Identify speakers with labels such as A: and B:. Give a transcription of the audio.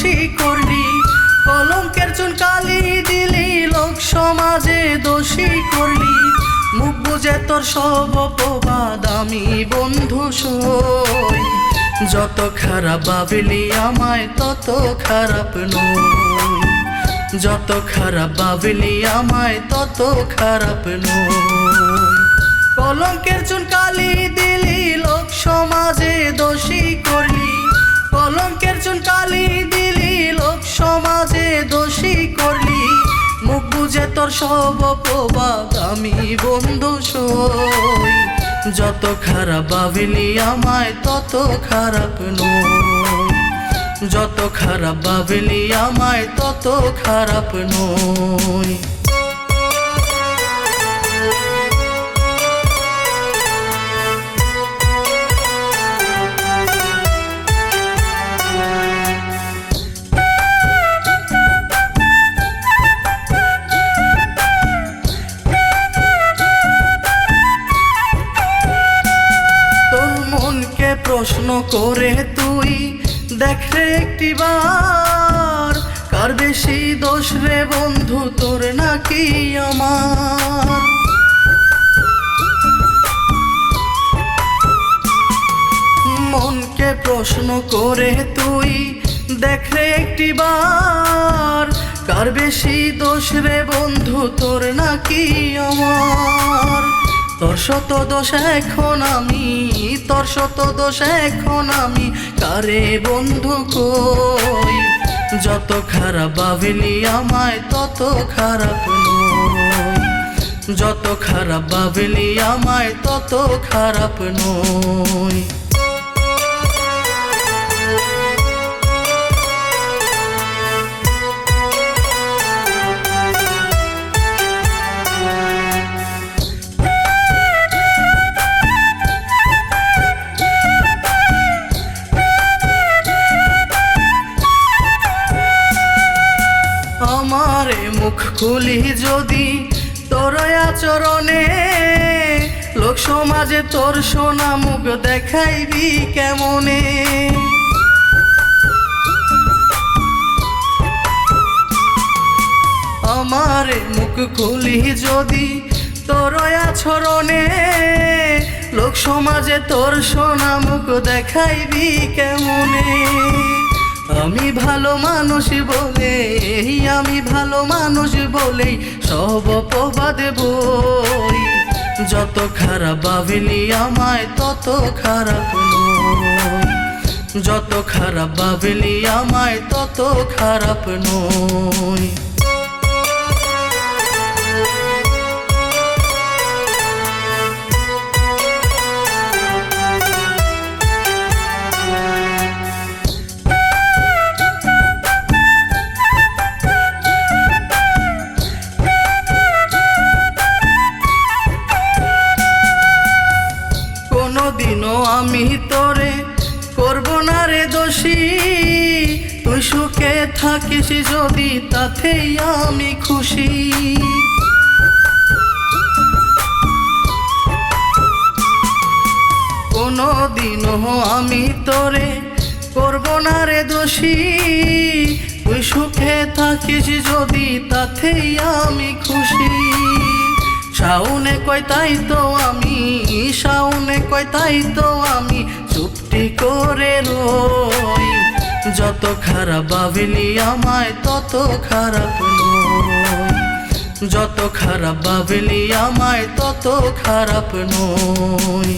A: খুশি করলি কলঙ্কের চুন কালি দিলি, লোক সমাজে দোষী করলি মুখ বুঝে তোর সব অপবাদ আমি বন্ধু সই। যত খারাপ ভাবলি আমায়, তত খারাপ নয় যত খারাপ ভাবলি আমায়, তত খারাপ নয় কলঙ্কের চুন কালি দিলি, লোক সমাজে দোষী মুখ বুঝে তোর সব অপবাদ আমি বন্ধু সই। যত খারাপ ভাবলি আমায়, তত খারাপ নয় যত খারাপ ভাবলি আমায়, তত খারাপ নই। প্রশ্ন করে তুই দেখ একটিবার, কার বেশি দোষ রে বন্ধু, তোর নাকি আমার? মনকে প্রশ্ন করে তুই দেখ একটিবার, কার বেশি দোষ রে বন্ধু, তোর নাকি আমার? তোর শত দোষ এখন আমি, তোর শত দোষ এখন আমি। কারে বন্ধু কই? যত খারাপ ভাবলি আমায়, তত খারাপ নয় যত খারাপ ভাবলি আমায়, তত খারাপ নই। খুলি যদি তোর আচরণে, লোক সমাজে তোর সোনা মুখ দেখাইবি কেমনে? আমার মুখ খুলি যদি তোর আচরণে, লোক সমাজে তোর সোনা মুখ দেখাইবি কেমনে? আমি ভালো মানুষ বলে আমি ভালো মানুষ বলে সব অপবাদ বই। যত খারাপ ভাবিনি আমায়, তত খারাপ নয় যত খারাপ ভাবিনি আমায়, তত খারাপ নই। আমি তোরে করব না রে দোষী। তুই সুখে থাকিস যদি তাতেই আমি খুশি। কোনোদিনও আমি তোরে করব না রে দোষী। তুই সুখে থাকিস যদি তাতেই আমি খুশি। শাউনে কয়, তাই তো আমি শাউনে কয়, তাই তো আমি চুপটি করে রই। যত খারাপ ভাবলি আমায়, তত খারাপ নয় যত খারাপ ভাবলি আমায়, তত খারাপ নই।